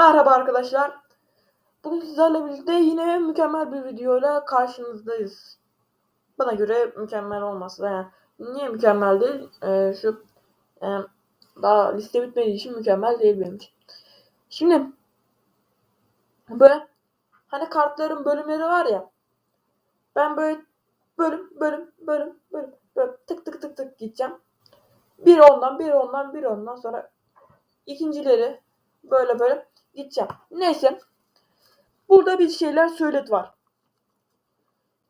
Merhaba arkadaşlar. Bugün sizlerle birlikte yine mükemmel bir videoyla karşınızdayız. Bana göre mükemmel olması da yani niye mükemmel değil? Ee, şu e, daha liste bitmediği için mükemmel değil benim için. Şimdi böyle hani kartların bölümleri var ya ben böyle bölüm bölüm bölüm bölüm böyle tık tık tık tık gideceğim. Bir ondan bir ondan bir ondan sonra ikincileri böyle böyle gideceğim. Neyse. Burada bir şeyler söylet var.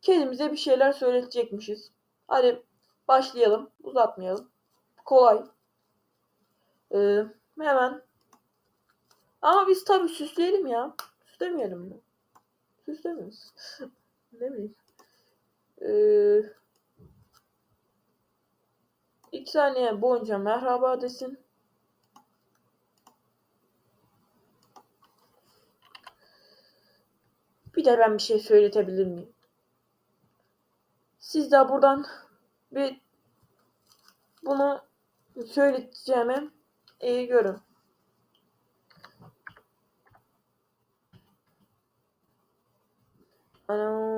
Kendimize bir şeyler söyletecekmişiz. Hadi başlayalım. Uzatmayalım. Kolay. Ee, hemen. Ama biz tabii süsleyelim ya. Süslemeyelim mi? Süslemeyiz. ne bileyim. Ee, iki saniye boyunca merhaba desin. Bir de ben bir şey söyletebilir miyim? Siz de buradan bir bunu söyleyeceğimi iyi görün. Ana.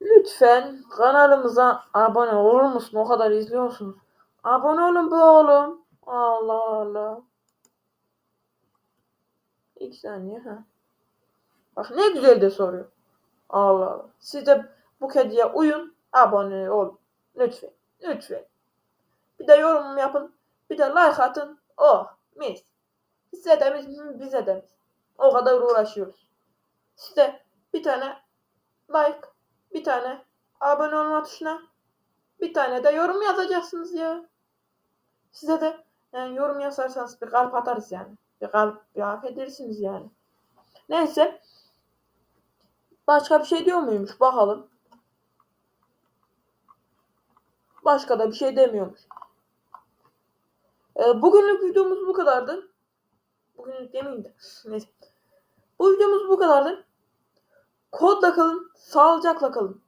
Lütfen kanalımıza abone olur musun? O kadar izliyorsunuz. Abone olun be oğlum. Allah Allah. İki saniye ha. Bak ne güzel de soruyor. Allah Allah. Siz de bu kediye uyun. Abone olun. Lütfen. Lütfen. Bir de yorum yapın. Bir de like atın. Oh. Size de biz, bize de biz. O kadar uğraşıyoruz. Size bir tane like, bir tane abone olma tuşuna, bir tane de yorum yazacaksınız ya. Size de yani yorum yazarsanız bir kalp atarız yani. Bir kalp bir hak edersiniz yani. Neyse. Başka bir şey diyor muymuş? Bakalım. Başka da bir şey demiyormuş. Ee, bugünlük videomuz bu kadardı. Bugünlük demeyeyim de. Neyse. Bu videomuz bu kadardı. Kodla kalın, sağlıcakla kalın.